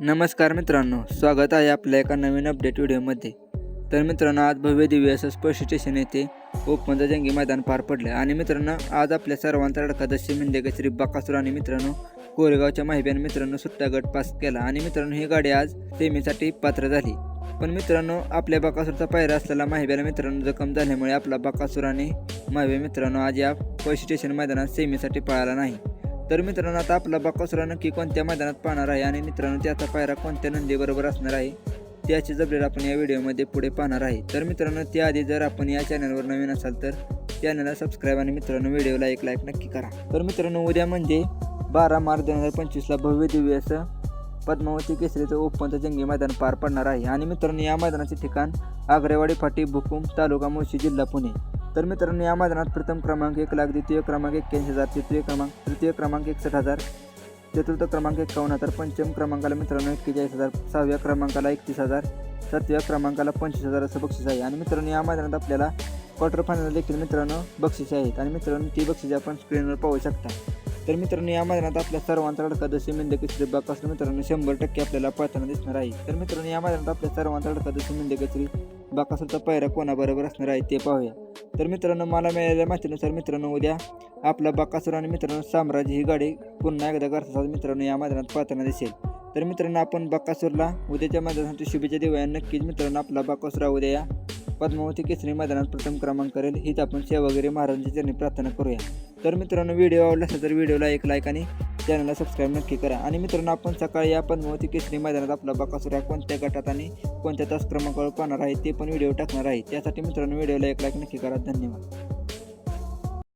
नमस्कार मित्रांनो स्वागत आहे आपल्या एका नवीन अपडेट व्हिडिओमध्ये तर मित्रांनो आज भव्य दिव्य असं स्पर्श स्टेशन येथे ओपनचं जंगी मैदान पार पडलं आणि मित्रांनो आज आपल्या सर्वांचा अडका दस्य म्हणजे श्री बाकासूर आणि मित्रांनो कोरेगावच्या माहिब्याने मित्रांनो सुट्टा गट पास केला. आणि मित्रांनो ही गाडी आज सेमीसाठी पात्र झाली. पण मित्रांनो आपल्या बाकासूरचा पायरा असलेला माहिब्याला मित्रांनो जखम झाल्यामुळे आपला बाकासूर आणि माहिबे मित्रांनो आज या स्पर्श स्टेशन मैदानात सेमीसाठी पळाला नाही. तर मित्रांनो आता आपला बकासुरा नक्की कोणत्या मैदानात पाहणार आहे आणि मित्रांनो त्याचा पायरा कोणत्या नंदीबरोबर असणार आहे त्याची जबलेर आपण या व्हिडिओमध्ये पुढे पाहणार आहे. तर मित्रांनो त्याआधी जर आपण या चॅनलवर नवीन असाल तर चॅनलला सबस्क्राईब आणि मित्रांनो व्हिडिओला एक लाईक नक्की करा. तर मित्रांनो उद्या म्हणजे बारा मार्च दोन हजार पंचवीसला भव्य दिव्य असं पद्मावती केसरीचं ओपनचं जंगी मैदान पार पडणार आहे. आणि मित्रांनो या मैदानाचे ठिकाण आग्रेवाडी फाटी भुकुम तालुका मुळशी जिल्हा पुणे. तर मित्रांनो या मैदानात प्रथम क्रमांक एक लाख द्वितीय क्रमांक एक्क्याऐंशी हजार तृतीय क्रमांक तृतीय क्रमांक एकसष्ट हजार चतुर्थ क्रमांक एकावन्न हजार पंचम क्रमांकाला मित्रांनो एक्केचाळीस हजार सहाव्या क्रमांकाला एकतीस हजार सातव्या क्रमांकाला पंचवीस हजार असं बक्षीस आहे. आणि मित्रांनो या मैदानात आपल्याला क्वार्टर फायनल देखील मित्रांनो बक्षिसे आहेत. आणि मित्रांनो ती बक्षिसे आपण स्क्रीनवर पाहू शकता. तर मित्रांनो या मैदानात आपल्या सर्वांचा लढका दशी मिंदे श्री मित्रांनो शंभर टक्के आपल्याला पळताना दिसणार आहे. तर मित्रांनो या मैदानात आपल्या सर्वांचा लढका दशी मिंदे बाकासूरचा पायरा कोणाबरोबर असणार आहे ते पाहूया. तर मित्रांनो मला मिळालेल्या माहितीनुसार मित्रांनो उद्या आपला बाकासूर आणि मित्रांनो साम्राज्य ही गाडी पुन्हा एकदा करतात मित्रांनो या मैदानात पाहताना दिसेल. तर मित्रांनो आपण बाकासूरला उद्याच्या मैदानासाठी शुभेच्छा देऊया. नक्कीच मित्रांनो आपला बाकासूर उद्या या पद्मावती केसरी मैदानात प्रथम क्रमांक करेल. हीच आपण सेवागिरी महाराजांची चरणी प्रार्थना करूया. तर मित्रांनो व्हिडिओ आवडला असेल तर व्हिडिओला एक लाईक आणि चॅनलला सबस्क्राईब नक्की करा. आणि मित्रांनो आपण सकाळी या पद्मावती केसरी मैदानात आपला बाकासूर या कोणत्या गटात आणि कोणत्या तास क्रमांकावर पाहणार आहे ते पण व्हिडिओ टाकणार आहे. त्यासाठी मित्रांनो व्हिडिओला एक लाईक नक्की करा. धन्यवाद.